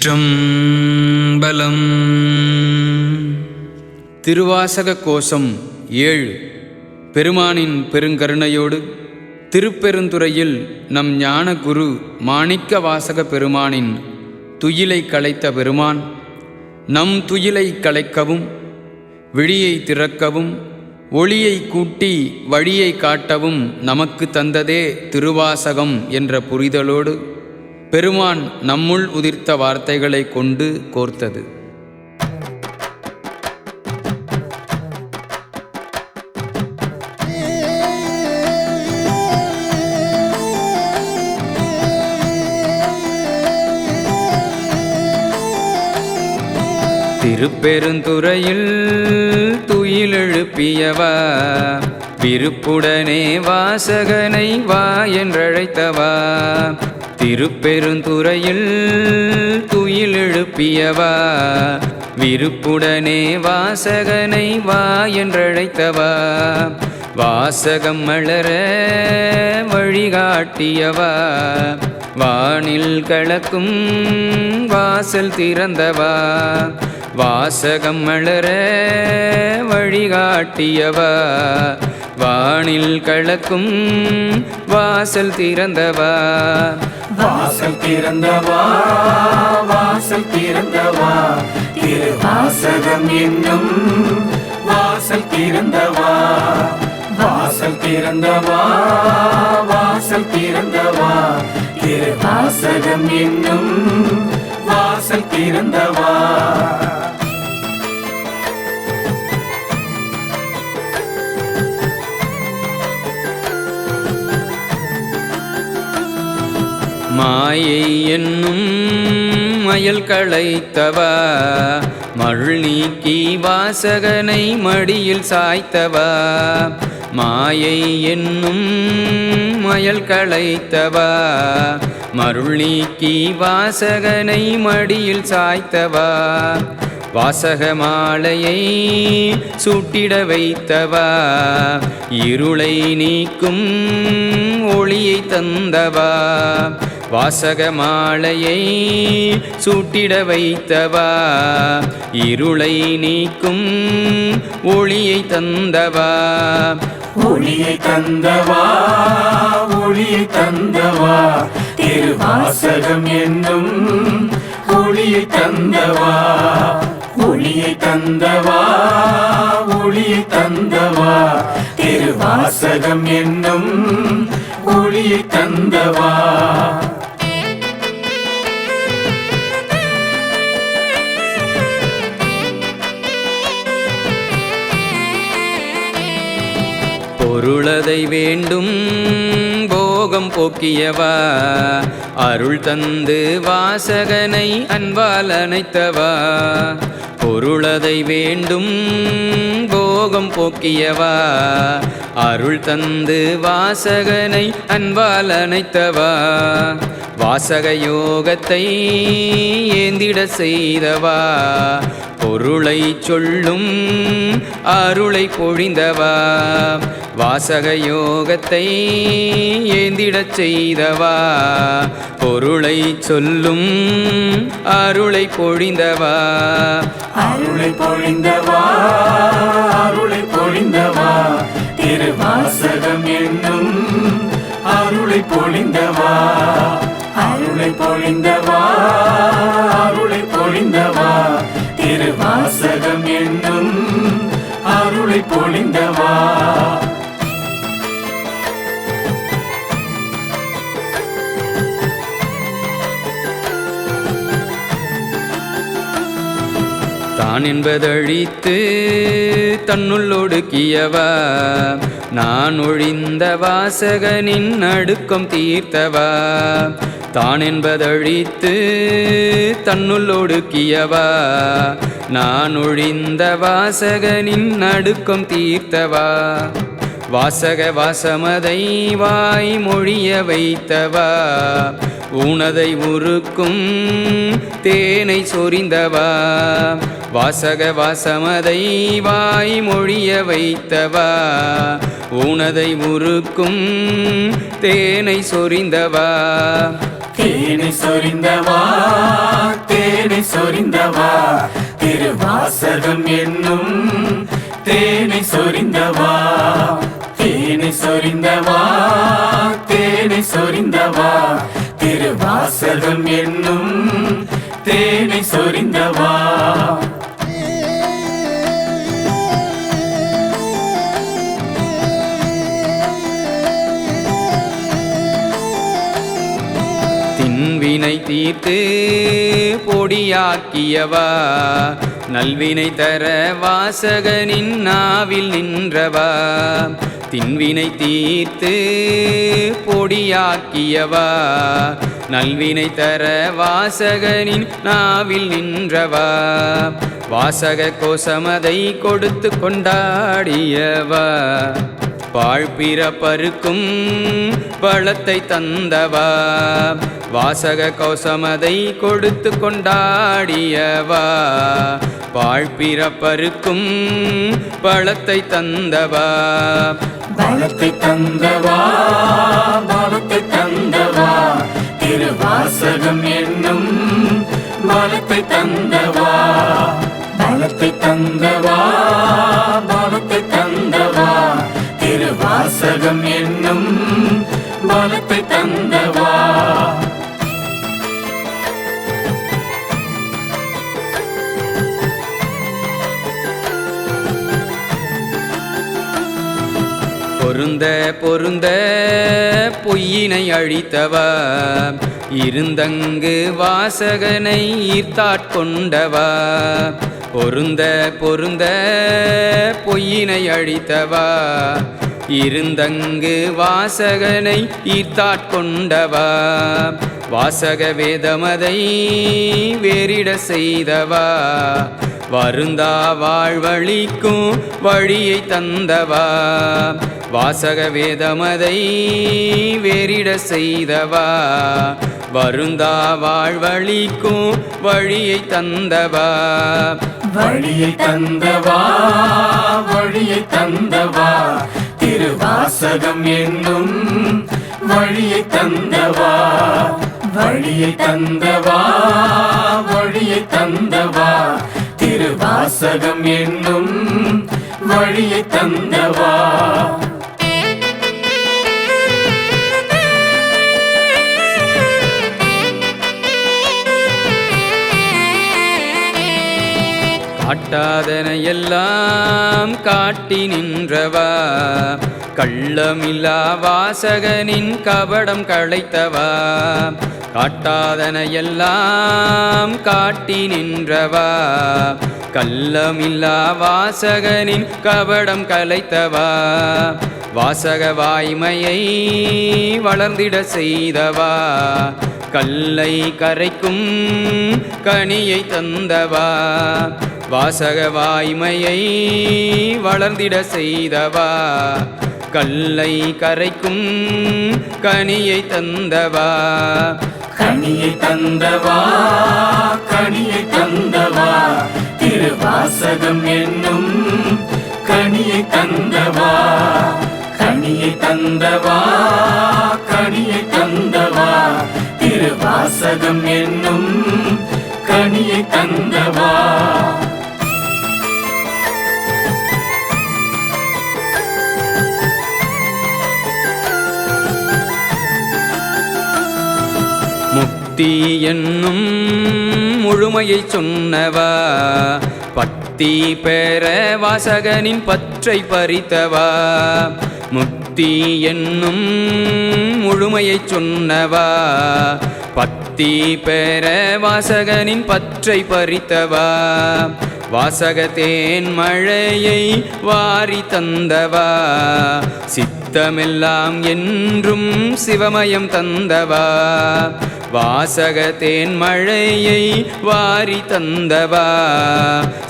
திருச்சிற்றம்பலம் திருவாசக கோஷம் ஏழு. பெருமானின் பெருங்கருணையோடு திருப்பெருந்துறையில் நம் ஞான குரு மாணிக்க வாசக பெருமானின் துயிலை கலைத்த பெருமான் நம் துயிலை கலைக்கவும் விழியை திறக்கவும் ஒளியை கூட்டி வழியை காட்டவும் நமக்கு தந்ததே திருவாசகம் என்ற புரிதலோடு பெருமான் நம்முள் உதிர்த்த வார்த்தைகளை கொண்டு கோர்த்தது. திருப்பெருந்துறையில் துயிலெழுப்பியவா விருப்புடனே வாசகனை வா என்றழைத்தவா திருப்பெருந்துறையில் துயில் எழுப்பியவா? விருப்புடனே வாசகனை வா என்றழைத்தவா? வாசகம் மலர வழிகாட்டியவா? வானில் கலக்கும் வாசல் திறந்தவா? வாசகம் மலர வழிகாட்டியவா? வானில் கலக்கும் வாசல் திறந்தவா? வாசல் திறந்தவா வாசல் திறந்தவா திருவாசகம் என்னும் வாசல் திறந்தவா வாசல் திறந்தவா வாசல் திறந்தவா திருவாசகம் என்னும் வாசல் திறந்தவா மாயை என்னும் மயல் களைத்தவா? மருள் நீக்கி வாசகனை மடியில் சாய்த்தவா? மாயை என்னும் மயல் களைத்தவா? மருள் நீக்கி வாசகனை மடியில் சாய்த்தவா? வாசக மாலையை சூட்டிட வைத்தவா? இருளை நீக்கும் ஒளியை தந்தவா? வாசக மாலையை சூட்டிட வைத்தவா? இருளை நீக்கும் ஒளியை தந்தவா? ஒளியை தந்தவா? ஒளியை தந்தவா? திருவாசகம் என்னும் ஒளியை தந்தவா? ஒளியை தந்தவா? ஒளியை தந்தவா? திருவாசகம் என்னும் ஒளியை தந்தவா? அருளதை வேண்டும். போகம் போக்கியவா? அருள் தந்து வாசகனை அன்பால் அணைத்தவா? பொருளதை வேண்டும். போகம் போக்கியவா? அருள் தந்து வாசகனை அன்பால் அணைத்தவா? வாசக யோகத்தை ஏந்திட செய்தவா? பொருளை சொல்லும் அருளை பொழிந்தவா? வாசக யோகத்தை ஏந்திடச் செய்தவா? பொருளை சொல்லும் அருளை பொழிந்தவா? அருளை பொழிந்தவா? அருளை பொழிந்தவா? திருவாசகம் என்னும் அருளை பொழிந்தவா? அருளை பொழிந்தவா? அருளை பொழிந்தவா? திருவாசகம் என்னும் அருளை பொழிந்தவா? தான் என்பதழித்து தன்னுள் ஒடுக்கியவா நான் ஒழிந்த வாசகனின் நடுக்கம் தீர்த்தவா. தான் என்பதழித்து தன்னுள் ஒடுக்கியவா நான் ஒழிந்த வாசகனின் நடுக்கம் தீர்த்தவா. வாசக வாசமதை வாய் மொழிய வைத்தவா. ஊனதை உருக்கும் தேனை சொரிந்தவா. வாசக வாசமதை வாய் மொழிய வைத்தவா. உனதை உருக்கும் தேனை சொரிந்தவா. தேனை சொரிந்தவா தேனை தேனை சொரிந்தவா. திருவாசகம் என்னும் தேனை சொரிந்தவா. தேனை சொரிந்தவா தேனை சொரிந்தவா. திருவாசகம் என்னும் தேனை சொரிந்தவா? தின்வினை தீர்த்து பொடியாக்கியவா நல்வினை தர வாசகனின் நாவில் நின்றவா தின்வினை தீர்த்து பொடியாக்கியவா நல்வினை தர வாசகனின் நாவில் நின்றவா. வாசக கோசமதை கொடுத்து கொண்டாடியவா. பாழ்பிறப்பருக்கும் பழத்தை தந்தவா. வாசக கோசமதை கொடுத்து கொண்டாடியவா. பாழ்பிறப்பருக்கும் பழத்தை தந்தவா. பலத்தை தந்தவா பலத்தை தந்தவா திருவாசகம் என்னும் பலத்தை தந்தவா? பலத்தை தந்தவா? பலத்தை தந்தவா? திருவாசகம் என்னும் பலத்தை தந்தவா? பொருந்த பொருந்த பொய்யினை அழித்தவா? இருந்தங்கு வாசகனை ஈர்த்தாட்கொண்டவா பொருந்த பொருந்த பொய்யினை அழித்தவா? இருந்தங்கு வாசகனை ஈர்த்தாட்கொண்டவா வாசக வேதமதை வேறிட செய்தவா? வருந்தா வாழ்வழிக்கும் வழியை தந்தவா? வாசக வேதமதை வேறிட செய்தவா? வருந்தா வாழ்வழிக்கும் வழியை தந்தவா? வழியை தந்தவா? வழியை தந்தவா? திருவாசகம் என்னும் வழியை தந்தவா? வழியை தந்தவா? வழியை தந்தவா? திருவாசகம் என்னும் வழியை தந்தவா? காட்டாதனையெல்லாம் காட்டி நின்றவா. கள்ளமில்லா வாசகனின் கபடம் களைத்தவா. காட்டாதனையெல்லாம் காட்டி நின்றவா. கள்ளமில்லா வாசகனின் கபடம் கலைத்தவா வாசக வாய்மையை வளர்ந்திட செய்தவா. கல்லை கரைக்கும் கனியை தந்தவா. வாசக வாய்மையை வளர்ந்திட செய்தவா? கல்லை கரைக்கும் கனியை தந்தவா? கனியை தந்தவா? கனியை தந்தவா? திருவாசகம் என்னும் கனியை தந்தவா? கனியை தந்தவா? கனியை தந்தவா? திருவாசகம் என்னும் கனியை தந்தவா? பக்தி என்னும் முழுமையை சொன்னவா? பக்தி பெற வாசகனின் பற்றை பறித்தவா? முக்தி என்னும் முழுமையை சொன்னவா? பக்தி பெற வாசகனின் பற்றை பறித்தவா? வாசகத்தேன் மழையை வாரி தந்தவா? சித்தமெல்லாம் என்றும் சிவமயம் தந்தவா? வாசகத்தேன் மழையை வாரி தந்தவா.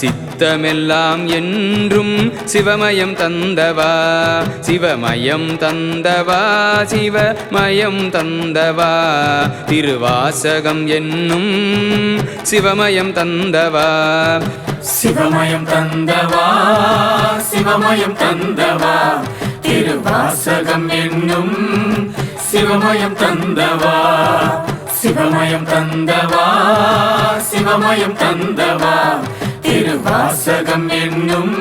சித்தமெல்லாம் என்றும் சிவமயம் தந்தவா. சிவமயம் தந்தவா சிவமயம் தந்தவா. திருவாசகம் என்னும் சிவமயம் தந்தவா. சிவமயம் தந்தவா சிவமயம் தந்தவா. திருவாசகம் என்னும் சிவமயம் தந்தவா. சிவமயம் தந்தவா சிவமயம் தந்தவா திருவாசகம் என்னும்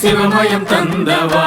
சிவமயம் தந்தவா.